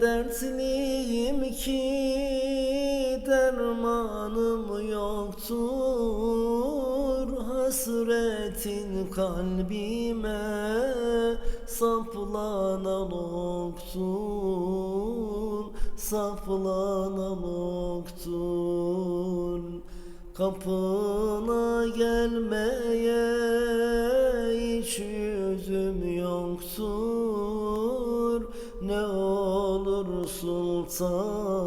dertliyim ki dermanım yoktur. Hasretin kalbime saplanan oktur Saplanan oktur Kapına gelmeye hiç yüzüm yoktur. Ne olur sultanım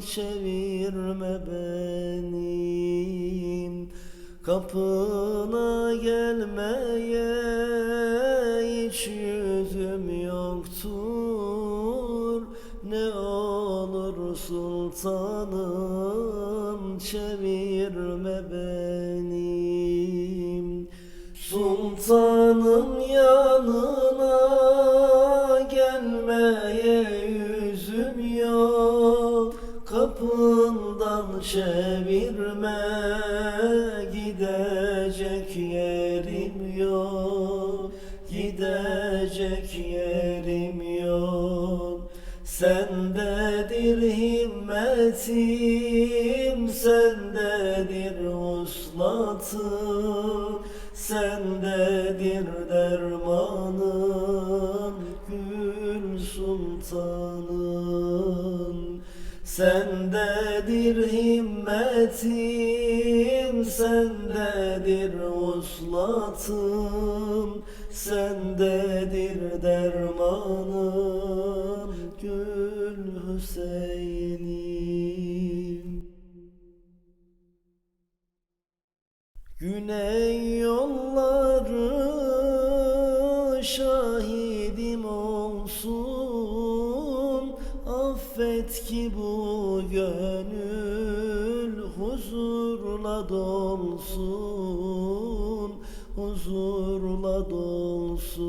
çevirme beni Kapına gelmeye hiç yüzüm yoktur. Ne olur sultanım çevirme beni Sultanım yanına Kapından çevirme gidecek yerim yok Gidecek yerim yok. Sendedir himmetim, sendedir uslatım Sendedir dermanım, gül sultanım Sendedir himmetim, sendedir uslatım Sendedir dermanım, gül Hüseyin'im. Güney yolları şahidim olsun Affet ki bu gönül huzurla dolsun Huzurla dolsun.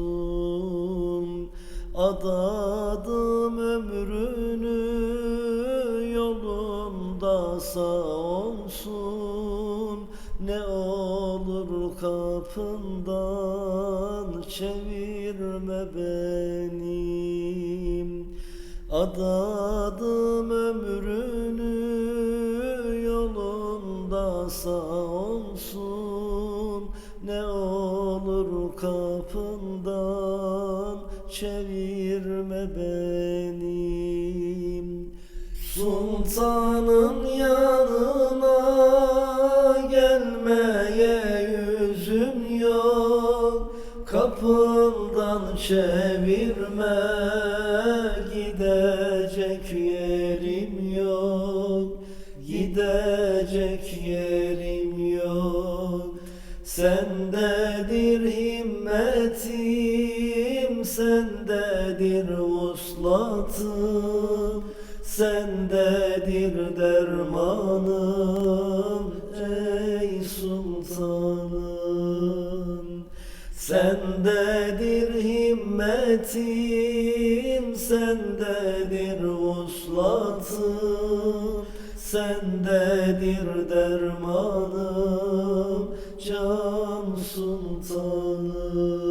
Adadım ömrünü yolunda sağ olsun. Ne olur kapından çevirme benim Adadım ömrünü yolunda sağ olsun. Ne olur kapından çevirme benim. Sultanın yanına gelmeye yüzüm yok. Kapından çevirme gidecek yerim yok Gidecek yerim yok. Sendedir himmetim, sendedir uslatım Sendedir dermanım ey sultanım. Sendedir Hasretim sendedir uslatım Sendedir dermanım Can sultanım.